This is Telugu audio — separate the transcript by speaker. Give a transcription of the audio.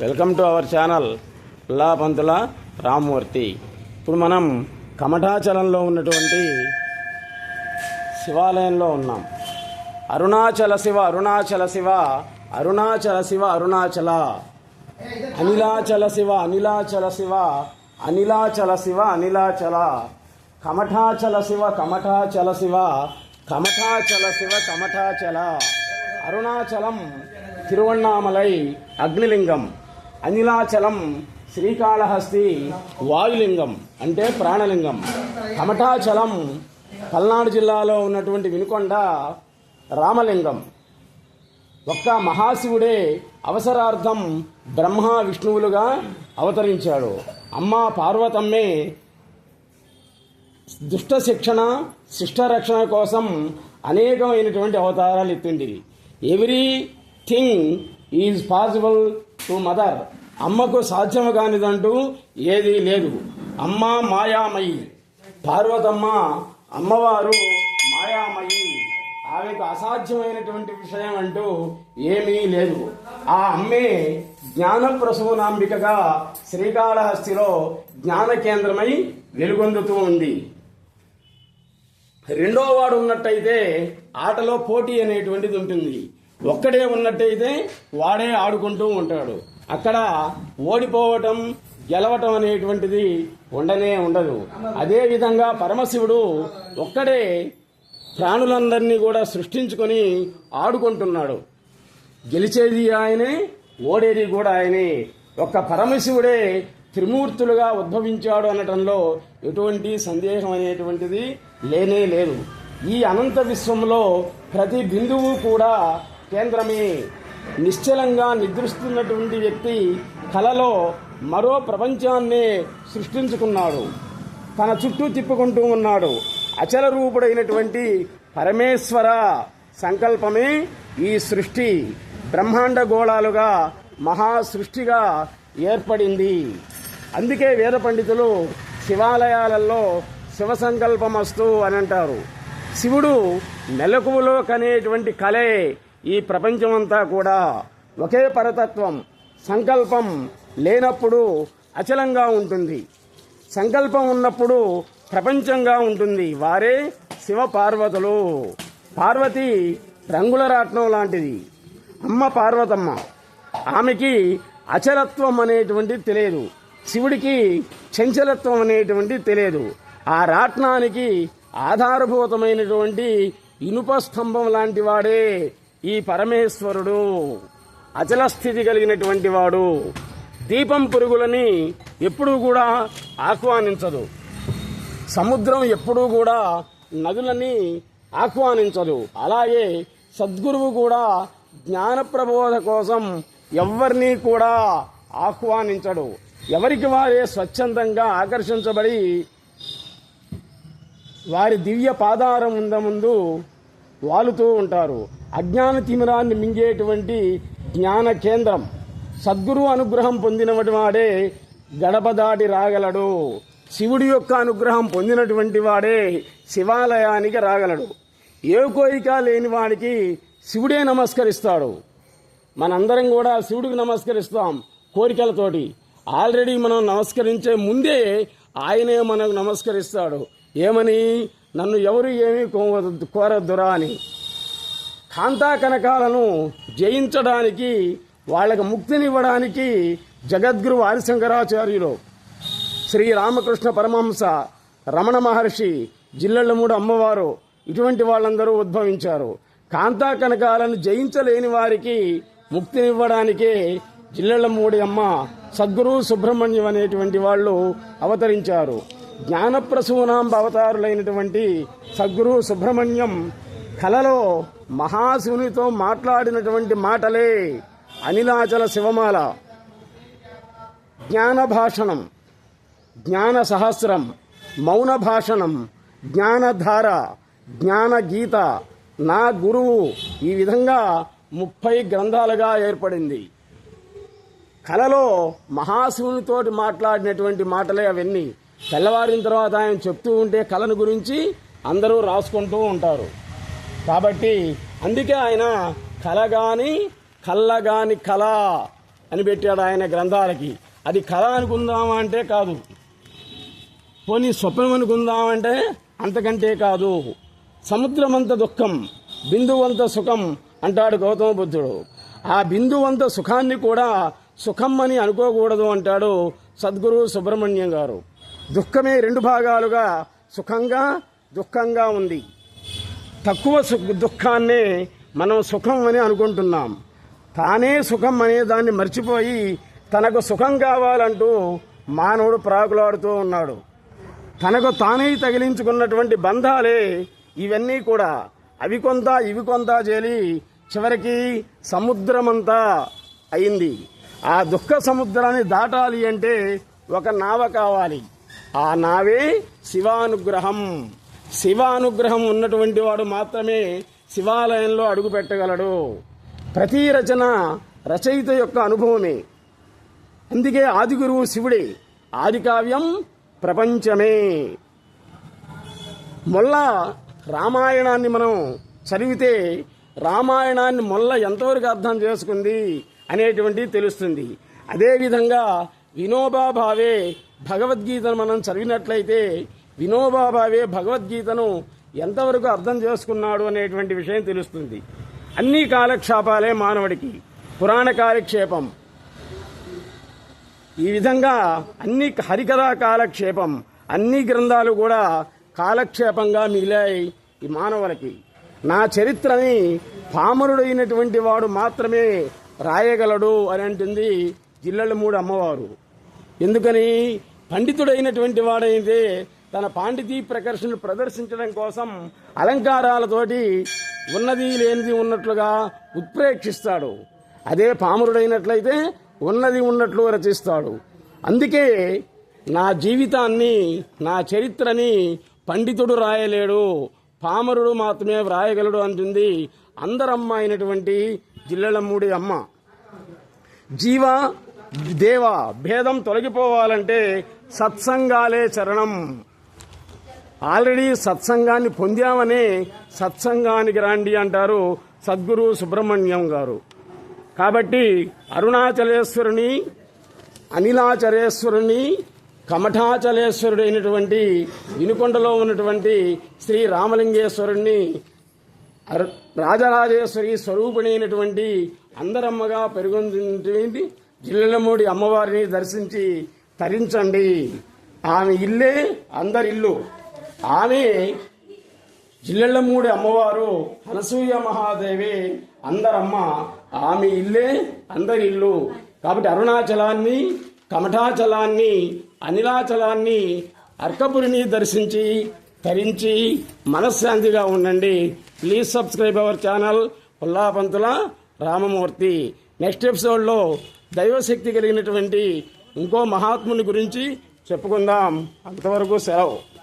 Speaker 1: Welcome to our channel Pantula Rammurthy. ఇప్పుడు మనం కమఠాచలంలో ఉన్నటువంటి శివాలయంలో ఉన్నాం. అరుణాచల శివ అరుణాచల శివ అరుణాచల శివ అరుణాచల. అనిలాచల శివ అనిలాచల శివ అనిలాచల శివ అనిలాచల. కమఠాచల శివ కమఠాచల శివ కమఠాచల శివ కమఠాచల. అరుణాచలం తిరువన్నామలై అగ్నిలింగం. అనిలాచలం శ్రీకాళహస్తి వాయులింగం అంటే ప్రాణలింగం. కమఠాచలం పల్నాడు జిల్లాలో ఉన్నటువంటి వినుకొండ రామలింగం. ఒక్క మహాశివుడే అవసరార్థం బ్రహ్మ విష్ణువులుగా అవతరించాడు. అమ్మ పార్వతమ్మే దుష్ట శిక్షణ శిష్ట రక్షణ కోసం అనేకమైనటువంటి అవతారాలు ఎత్తింది. Everything is possible to mother. అమ్మకు సాధ్యము కానిదంటూ ఏదీ లేదు. అమ్మ మాయామయి. పార్వతమ్మ అమ్మవారు మాయామయి. ఆమెకు అసాధ్యమైనటువంటి విషయం అంటూ ఏమీ లేదు. ఆ అమ్మే జ్ఞానప్రసూనాంబికగా శ్రీకాళహస్తిలో జ్ఞాన కేంద్రమై వెలుగొందుతూ ఉంది. రెండో వాడు ఉన్నట్టయితే ఆటలో పోటీ అనేటువంటిది ఉంటుంది. ఒక్కడే ఉన్నట్టయితే వాడే ఆడుకుంటూ ఉంటాడు. అక్కడ ఓడిపోవటం గెలవటం అనేటువంటిది ఉండనే ఉండదు. అదేవిధంగా పరమశివుడు ఒక్కడే ప్రాణులందరినీ కూడా సృష్టించుకొని ఆడుకుంటున్నాడు. గెలిచేది ఆయనే ఓడేది కూడా ఆయనే. ఒక్క పరమశివుడే త్రిమూర్తులుగా ఉద్భవించాడు అనటంలో ఎటువంటి సందేహం అనేటువంటిది లేనే లేదు. ఈ అనంత విశ్వంలో ప్రతి బిందువు కూడా కేంద్రమే. నిశ్చలంగా నిద్రిస్తున్నటువంటి వ్యక్తి కలలో మరో ప్రపంచాన్నే సృష్టించుకున్నాడు. తన చుట్టూ తిప్పుకుంటూ ఉన్నాడు. అచల రూపుడైనటువంటి పరమేశ్వర సంకల్పమే ఈ సృష్టి. బ్రహ్మాండ గోళాలుగా మహా సృష్టిగా ఏర్పడింది. అందుకే వేద పండితులు శివాలయాలలో శివ సంకల్పమస్తు అని అంటారు. శివుడు మెలకువలో కనేటువంటి కలే ఈ ప్రపంచమంతా కూడా ఒకే పరతత్వం సంకల్పం లేనప్పుడు అచలంగా ఉంటుంది. సంకల్పం ఉన్నప్పుడు ప్రపంచంగా ఉంటుంది. వారే శివ పార్వతులు పార్వతి రంగుల రాట్నం లాంటిది. అమ్మ పార్వతమ్మ. ఆమెకి అచలత్వం అనేటువంటిది తెలియదు. శివుడికి చంచలత్వం అనేటువంటిది తెలియదు. ఆ రాట్నానికి ఆధారభూతమైనటువంటి ఇనుప స్తంభం లాంటి వాడే ఈ పరమేశ్వరుడు అచల స్థితి కలిగినటువంటి వాడు. దీపం పురుగులని ఎప్పుడూ కూడా ఆహ్వానించదు. సముద్రం ఎప్పుడూ కూడా నదులని ఆహ్వానించదు. అలాగే సద్గురువు కూడా జ్ఞాన ప్రబోధ కోసం ఎవరిని కూడా ఆహ్వానించడు. ఎవరికి వారే స్వచ్ఛందంగా ఆకర్షించబడి వారి దివ్య పాదారం ఉంద ముందు వాలుతూ ఉంటారు. అజ్ఞాన తిమిరాన్ని మింగేటువంటి జ్ఞాన కేంద్రం. సద్గురు అనుగ్రహం పొందినటువంటి వాడే గడప దాటి రాగలడు. శివుడి యొక్క అనుగ్రహం పొందినటువంటి వాడే శివాలయానికి రాగలడు. ఏ కోరిక లేని వాడికి శివుడే నమస్కరిస్తాడు. మనందరం కూడా శివుడికి నమస్కరిస్తాం కోరికలతోటి. ఆల్రెడీ మనం నమస్కరించే ముందే ఆయనే మనకు నమస్కరిస్తాడు. ఏమని? నన్ను ఎవరు ఏమీ కోరద్దురా అని. కాంతా కనకాలను జయించడానికి వాళ్ళకి ముక్తినివ్వడానికి జగద్గురు ఆదిశంకరాచార్యులు శ్రీ రామకృష్ణ పరమహంస రమణ మహర్షి జిల్లెళ్ళమూడు అమ్మవారు ఇటువంటి వాళ్ళందరూ ఉద్భవించారు. కాంతా కనకాలను జయించలేని వారికి ముక్తినివ్వడానికే జిల్లెళ్ళమూడి అమ్మ సద్గురు సుబ్రహ్మణ్యం అనేటువంటి వాళ్ళు అవతరించారు. జ్ఞానప్రసూనాంబ అవతారులైనటువంటి సద్గురు సుబ్రహ్మణ్యం కలలో మహాశివునితో మాట్లాడినటువంటి మాటలే అనిలాచల శివమాల. జ్ఞాన భాషణం జ్ఞాన సహస్రం మౌన భాషణం జ్ఞానధార జ్ఞాన గీత నా గురువు ఈ విధంగా ముప్పై గ్రంథాలుగా ఏర్పడింది. కలలో మహాశివునితోటి మాట్లాడినటువంటి మాటలే అవన్నీ. తెల్లవారిన తర్వాత ఆయన చెప్తూ ఉంటే కళను గురించి అందరూ రాసుకుంటూ ఉంటారు. కాబట్టి అందుకే ఆయన కలగాని కళ్ళగాని కళ అని పెట్టాడు ఆయన గ్రంథాలకి. అది కళ అనుకుందామంటే కాదు. పోనీ స్వప్నం అనుకుందామంటే అంతకంటే కాదు. సముద్రమంత దుఃఖం బిందువంత సుఖం అంటాడు గౌతమ బుద్ధుడు. ఆ బిందువంత సుఖాన్ని కూడా సుఖం అని అనుకోకూడదు అంటాడు సద్గురు సుబ్రహ్మణ్యం గారు. దుఃఖమే రెండు భాగాలుగా సుఖంగా దుఃఖంగా ఉంది. తక్కువ సు- దుఃఖాన్నే మనం సుఖం అని అనుకుంటున్నాం. తానే సుఖం అనే దాన్ని మర్చిపోయి తనకు సుఖం కావాలంటూ మానవుడు ప్రాకులాడుతూ ఉన్నాడు. తనకు తానే తగిలించుకున్నటువంటి బంధాలే ఇవన్నీ కూడా. అవి కొంత ఇవి కొంత చేలి చివరికి సముద్రమంతా అయింది. ఆ దుఃఖ సముద్రాన్ని దాటాలి అంటే ఒక నావ కావాలి. ఆ నావే శివానుగ్రహం. శివానుగ్రహం ఉన్నటువంటి వాడు మాత్రమే శివాలయంలో అడుగు పెట్టగలడు. ప్రతి రచన రచయిత యొక్క అనుభవమే. అందుకే ఆదిగురువు శివుడే. ఆది కావ్యం ప్రపంచమే. మొల్ల రామాయణాన్ని మనం చదివితే రామాయణాన్ని మొల్ల ఎంతవరకు అర్థం చేసుకుంది అనేటువంటిది తెలుస్తుంది. అదేవిధంగా వినోబా భావే భగవద్గీతను మనం చదివినట్లయితే వినోబా భావే భగవద్గీతను ఎంతవరకు అర్థం చేసుకున్నాడు అనేటువంటి విషయం తెలుస్తుంది. అన్ని కాలక్షేపాలే మానవుడికి. పురాణ కాలక్షేపం. ఈ విధంగా అన్ని హరికథా కాలక్షేపం అన్ని గ్రంథాలు కూడా కాలక్షేపంగా మిగిలాయి ఈ మానవులకి. నా చరిత్రని పామరుడైనటువంటి వాడు మాత్రమే రాయగలడు అని అంటుంది జిల్లల మూడు అమ్మవారు. ఎందుకని పండితుడైనటువంటి వాడైతే తన పాండితీ ప్రకర్షణలు ప్రదర్శించడం కోసం అలంకారాలతోటి ఉన్నది లేనిది ఉన్నట్లుగా ఉత్ప్రేక్షిస్తాడు. అదే పామురుడైనట్లయితే ఉన్నది ఉన్నట్లు రచిస్తాడు. అందుకే నా జీవితాన్ని నా చరిత్రని పండితుడు రాయలేడు. పామరుడు మాత్రమే వ్రాయగలడు అంటుంది అందరమ్మ అయినటువంటి జిల్లెలమ్మూడి అమ్మ. జీవ దేవ భేదం తొలగిపోవాలంటే సత్సంగాలే చరణం. ఆల్రెడీ సత్సంగాన్ని పొందామనే సత్సంగానికి రాండి అంటారు సద్గురు సుబ్రహ్మణ్యం గారు. కాబట్టి అరుణాచలేశ్వరుని అనిలాచలేశ్వరుని కమఠాచలేశ్వరుడైనటువంటి వినుకొండలో ఉన్నటువంటి శ్రీ రామలింగేశ్వరుణ్ణి రాజరాజేశ్వరి స్వరూపుణైనటువంటి అందరమ్మగా పెరుగుతున్నటువంటి జిల్లెలమూడి అమ్మవారిని దర్శించి తరించండి. ఆమె ఇల్లే అందరిల్లు. ఆమె జిల్లెళ్ళమూడి అమ్మవారు అనసూయ మహాదేవి అందరమ్మ. ఆమె ఇల్లే అందరి ఇల్లు కాబట్టి అరుణాచలాన్ని కమఠాచలాన్ని అనిలాచలాన్ని అర్కపురిని దర్శించి తరించి మనశ్శాంతిగా ఉండండి. Please subscribe our channel Pullapantula Ramamurthy. Next ఎపిసోడ్లో దైవశక్తి కలిగినటువంటి ఇంకో మహాత్ముని గురించి చెప్పుకుందాం. అంతవరకు సెలవు.